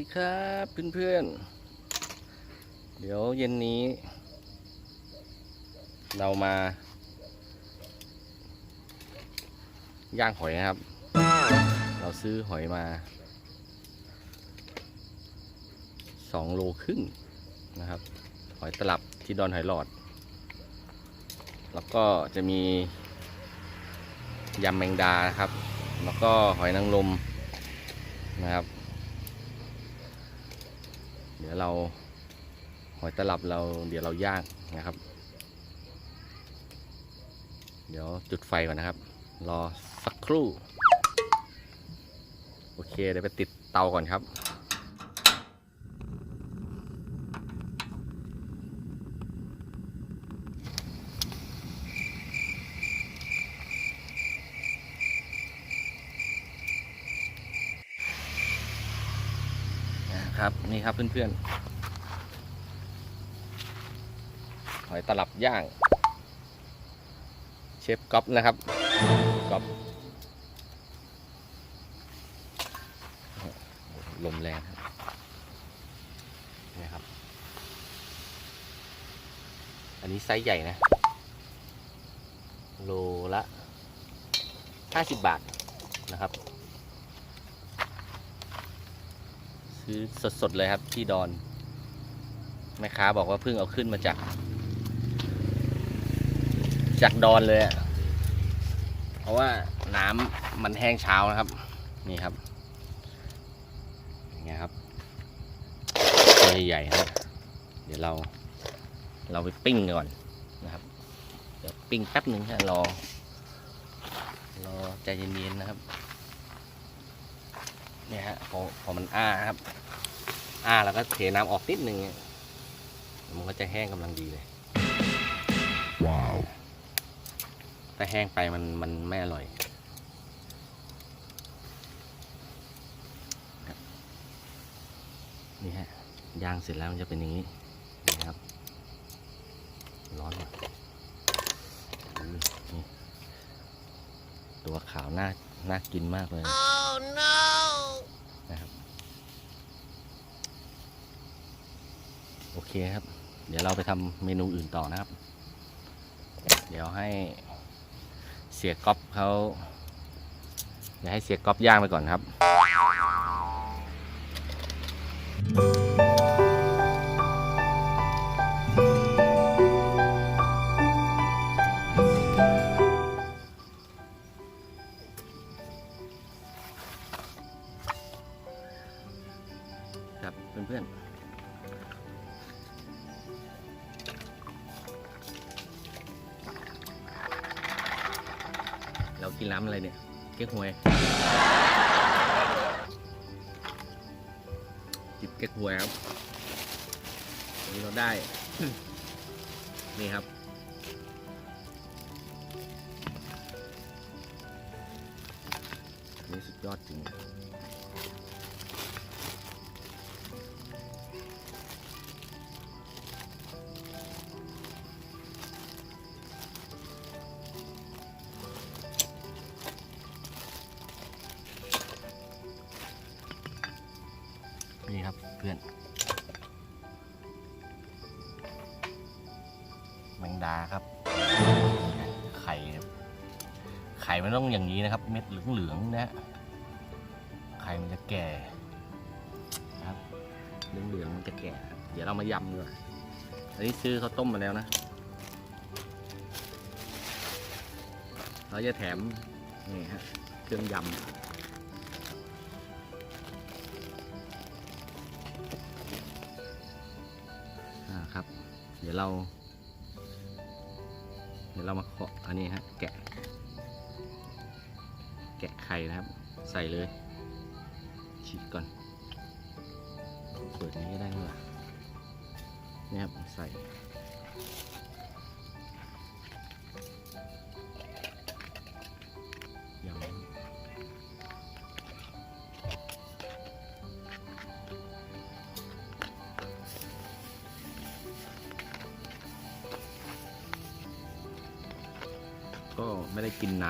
ดีครับเพื่อนๆ เดี๋ยวเย็นนี้ เรามา ย่างหอยนะครับ เราซื้อหอยมาสองโลครึ่งนะครับ หอยตลับที่ดอนหอยหลอด แล้วก็จะมียำแมงดานะครับ แล้วก็หอยนางรมนะครับ ดี๋ยวเราหอยตลับเราเดี๋ยวเราย่างนะครับ เดี๋ยวจุดไฟก่อนนะครับ รอสักครู่ โอเคเดี๋ยวไปติดเตาก่อนครับ นะ ครับเพื่อนๆหอยตลับย่าง เชฟก๊อฟนะครับก๊อฟลมแรงนี่ครับ อันนี้ไซส์ใหญ่นะ โลละ 50 บาทนะครับ ซื้อสดๆเลยครับที่ดอนแม่ค้าบอกว่าเพิ่งเอาขึ้นมาจาก จากดอนเลยเพราะว่าน้ำมันแห้งเช้านะครับ นี่ครับอย่างเงี้ยครับตัวใหญ่ๆนะเดี๋ยวเราเราไปปิ้งก่อนนะครับ เดี๋ยวปิ้งแป๊บหนึ่งฮะรอรอใจเย็นๆนะครับ เนี่ยฮะพอพอมันอ้าครับ อ้าแล้วก็เทน้ำออกนิดนึงเนี่ยมันก็จะแห้งกำลังดีเลย ว้าวถ้าแห้งไปมันมันไม่อร่อยนี่ฮะย่างเสร็จแล้วมันจะเป็นอย่างนี้นี่ครับ ร้อนว่ะอุ้ยนี่ตัวขาวน่าน่ากินมากเลย Oh no! นะครับ โอ เคครับ เดี๋ยวเราไปทำเมนูอื่นต่อนะครับ เดี๋ยวให้เสียก๊อฟเขาเดี๋ยวให้เสียก๊อฟย่างไปก่อนครับครับ หวย จิบเก๊กหวยครับวันนี้เราได้ นี่ครับ นี่สุดยอดจริง ดาครับไข่ไข่มันต้องอย่างนี้นะครับ เม็ดเหลืองๆนะไข่มันจะแก่นะครับเหลืองๆมันจะแก่ เดี๋ยวเรามายำเลยอันนี้ซื้อเขาต้มมาแล้วนะเราจะแถมนี่ฮะเครื่องยำครับ เดี๋ยวเรา เดี๋ยวเรามาเคาะอันนี้ฮะแกะ แกะไข่นะครับ ใส่เลยฉีกก่อนเปิดนี้ก็ได้ไหมล่ะนี่ครับใส่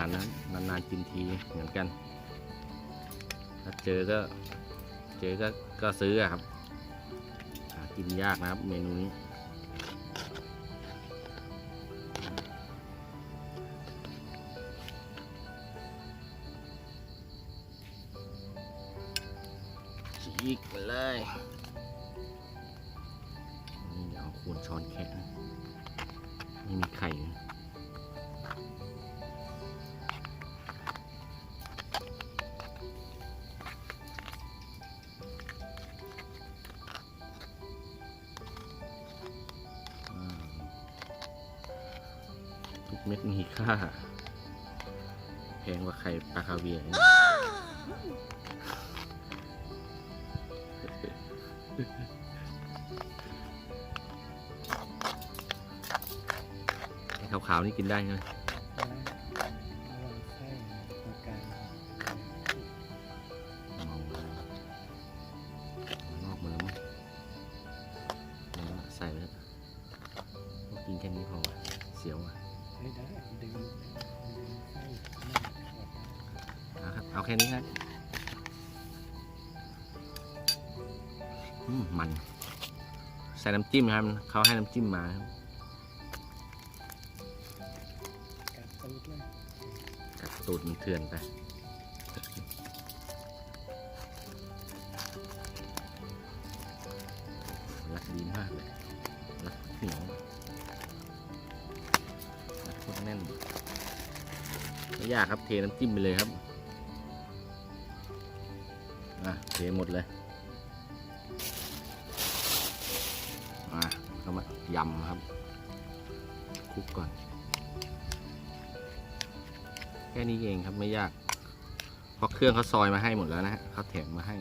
นานนะนานๆกินทีเหมือนกัน ถ้าเจอก็เจอก็ก็ซื้อครับกินยากนะครับ เมนูนี้ฉีกเลย เม็ดมีค่า แพงกว่าไข่ปลาคาเวียร์อีกไอ้ขาวๆนี่กินได้ใช่ไหมเอาไว้ไส้ตรงกลางเอานอกมือมั้งเอาละใส่ไปแล้วกินแค่นี้พอวะเสียวอะ ไม่ได้ดึงดึงไส้ไม่ออกเอาครับเอาแค่นี้นะอืมมัน ใส่น้ำจิ้มนะครับเขาให้น้ำจิ้มมาครับกัดตูดเลยกัดตูดมันเถื่อนไป แน่นไม่ยากครับเทน้ำจิ้มไปเลยครับอะเทหมดเลยอะเข้ามายำครับคลุกก่อน แค่นี้เองครับไม่ยากเพราะเครื่องเขาซอยมาให้หมดแล้วนะฮะเขาแถมมาให้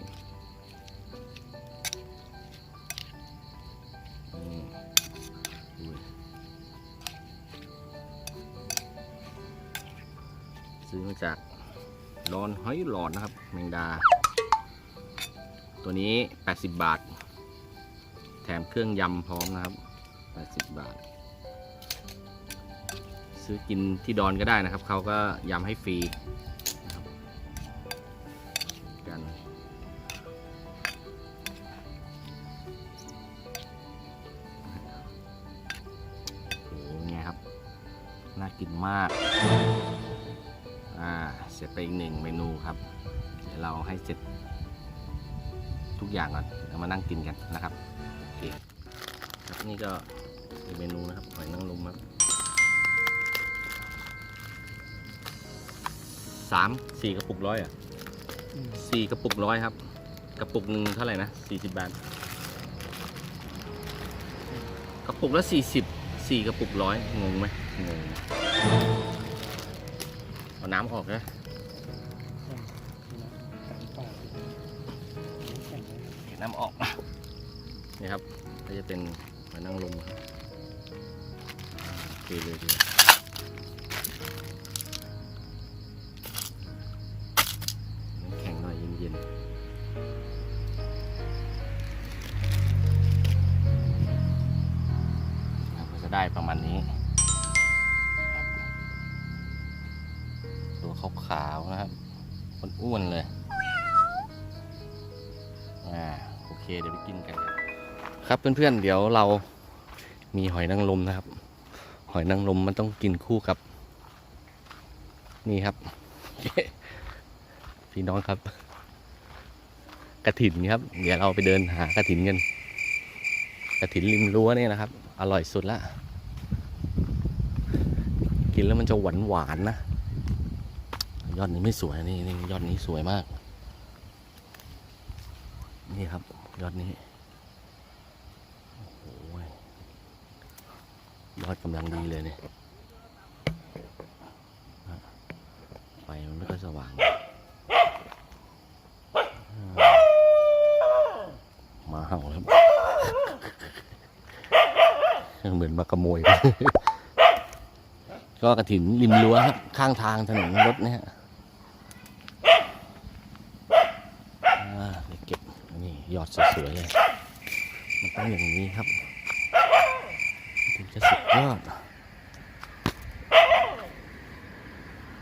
ซื้อมาจากร้อนหอยหลอดนะครับ แมงดา ตัวนี้ 80 บาท แถมเครื่องยำพร้อมนะครับ 80 บาท ซื้อกินที่ดอนก็ได้นะครับ เขาก็ยำให้ฟรีนะครับกันโอ้โหไงครับ น่ากินมาก เสร็จไปอีกหนึ่งเมนูครับ เดี๋ยวเราให้เสร็จทุกอย่างก่อนแล้วมานั่งกินกันนะครับโอเคครับนี่ก็อีกเมนูนะครับหอยนางรมครับสามสี่กระปุกร้อยอะสี่กระปุกร้อยครับ กระปุกหนึ่งเท่าไหร่นะสี่สิบบาท กระปุกละสี่สิบสี่กระปุกร้อยงงไหมงงเอาน้ำออกนะ นน้ำออกนี่ครับก็จะเป็นหอยนางรมครับโอเคเลยดีน้ำแข็งหน่อยเย็นๆครับก็จะได้ประมาณนี้ครับตัวขาวๆนะครับอ้วนๆเลย เคเดี๋ยวไปกินกัน ครับเพื่อนๆเดี๋ยวเรามีหอยนางรมนะครับ หอยนางรมมันต้องกินคู่กับ นี่ครับ พี่น้องครับ กระถินครับ เดี๋ยวเราไปเดินหากระถินกันกระถินริมรั้วเนี่ยนะครับ อร่อยสุดละกินแล้วมันจะหวานหวานๆนะยอดนี้ไม่สวยนี่นี่ยอดนี้สวยมาก นี่ครับ ยอดนี้โอ้โหยอดกำลังดีเลยเนี่ยไฟมันไม่ค่อยสว่าง มาเห่าครับ เหมือนมาขโมย ก็กระถินริมรั้วข้างทางถนนรถเนี่ยอ่าเดี๋ยวเก็บ นี่ยอด สวยๆเลย มันต้องอย่างนี้ครับถึงจะสุดยอด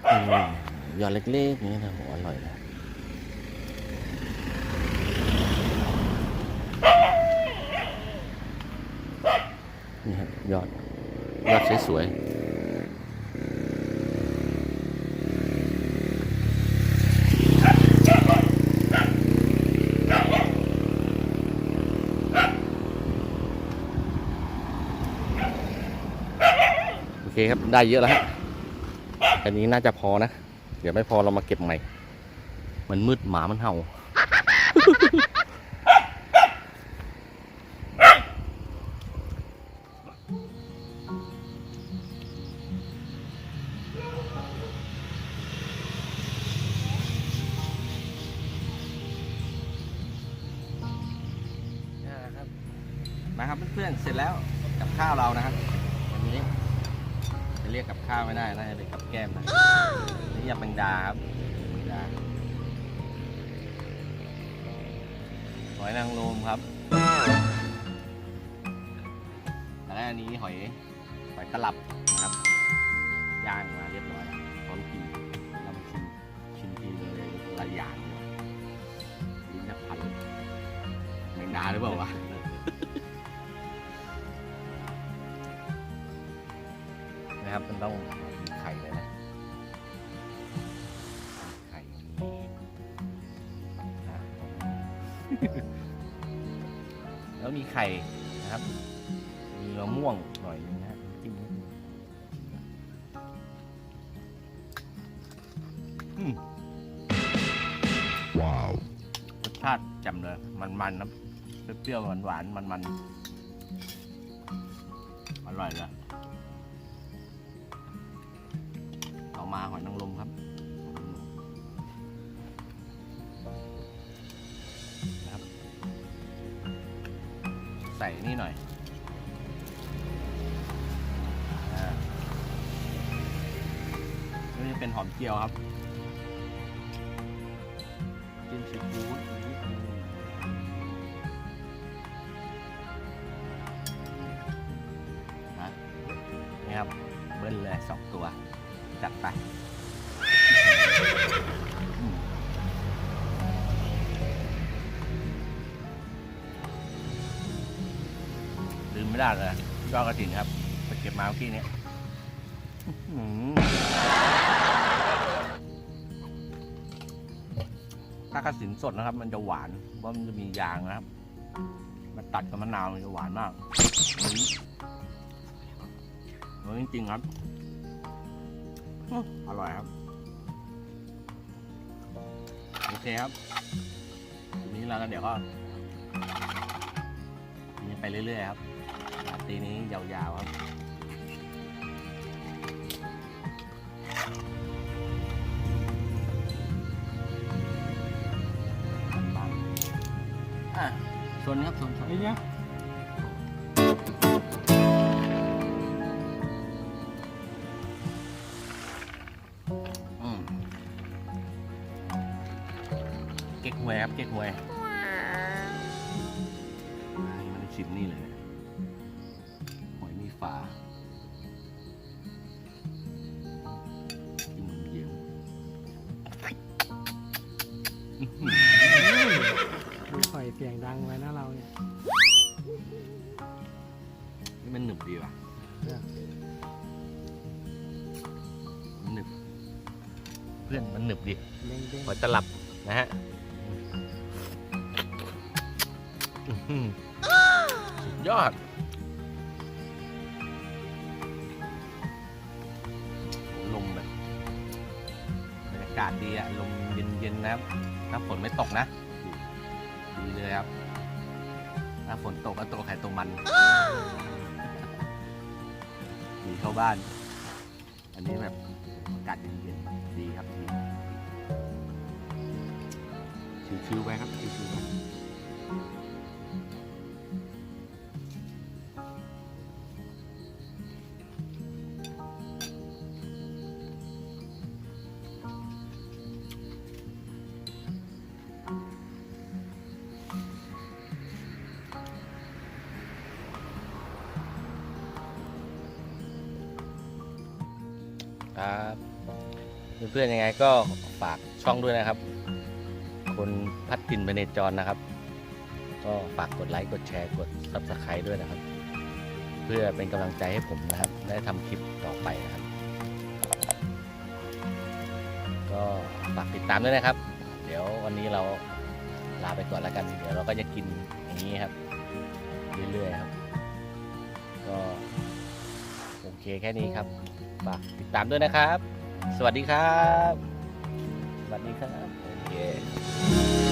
อยอดเล็กๆอย่างนี้นะโหอร่อยนะยอดยอดสวยๆ เคครับ ได้เยอะแล้วฮะอันนี้น่าจะพอนะ เดี๋ยวไม่พอเรามาเก็บใหม่ มันมืดหมามันเห่านี่แหละครับมาครับเพื่อนๆเสร็จแล้วกับข้าวเรานะครับ ข้าวไม่ได้น่าจะเป็นกับแก้มนะนี่ยำแมงดาครับแมงดาหอยนางรมครับแล้วอันนี้หอยหอยตลับนะครับย่างมาเรียบร้อยแล้วพร้อมกินเรามาชิมชิมทีเลยหลายอย่างเลยลิ้นจะพันแมงดาหรือเปล่าวะ ต้องมีไข่เลยนะไข่อะแล้วมีไข่นะครับ มีมะม่วงหน่อยนึงนะฮะจิ้มนิดนึงอืม Wow. รสชาติแจ่มเลย มันๆนะเปรี้ยวๆหวานๆมันๆอร่อยเลย เป็นหอมเจียวครับจิ้มซีฟู้ดนะนี่ครับ เบิ้ลเลยสองตัว จัดไปลืมไม่ได้เลยยอดกระถินครับไปเก็บมาเมื่อกี้นี้ ถ้ากระสินสดนะครับ มันจะหวานเพราะมันจะมียางนะครับ มันตัดกับมะนาวมันจะหวานมากอันนี้อันจริงๆครับอร่อยครับ โอเคครับทีนี้เราก็เดี๋ยวก็ทีไปเรื่อยๆครับตีนี้ยาวๆครับ ชนครับชนชนไอ้เนี่ยอืมเก๊กฮวยครับเก๊กฮวยอันนี้มันชิมนี่เลย เราเนี่ยนี่มันหนึบดีว่ะเนี่ยมันหนึบเพื่อนมันหนึบดีเด้งเด้งหอยตลับนะฮะอื้อหือสุดยอด ลมแบบบรรยากาศดีอะลมเย็นๆนะครับถ้าฝนไม่ตกนะ ดีเลยครับ ถ้าฝนตกก็ตกไข่ตกมันหนีเข้าบ้าน อันนี้แบบอากาศเย็นๆดีครับดีชิวๆไปครับชิวๆไป ครับ เพื่อนๆยังไงก็ฝากช่องด้วยนะครับ คนพัดถิ่นไปในจรนะครับ ก็ฝากกดไลค์กดแชร์กด subscribe ด้วยนะครับ เพื่อเป็นกำลังใจให้ผมนะครับ ได้ทำคลิปต่อไปนะครับ ก็ฝากติดตามด้วยนะครับ เดี๋ยววันนี้เราลาไปก่อนแล้วกัน เดี๋ยวเราก็จะกินอย่างนี้ครับ เรื่อยๆครับ ก็โอเคแค่นี้ครับ ฝากติดตามด้วยนะครับ สวัสดีครับ สวัสดีครับโอเค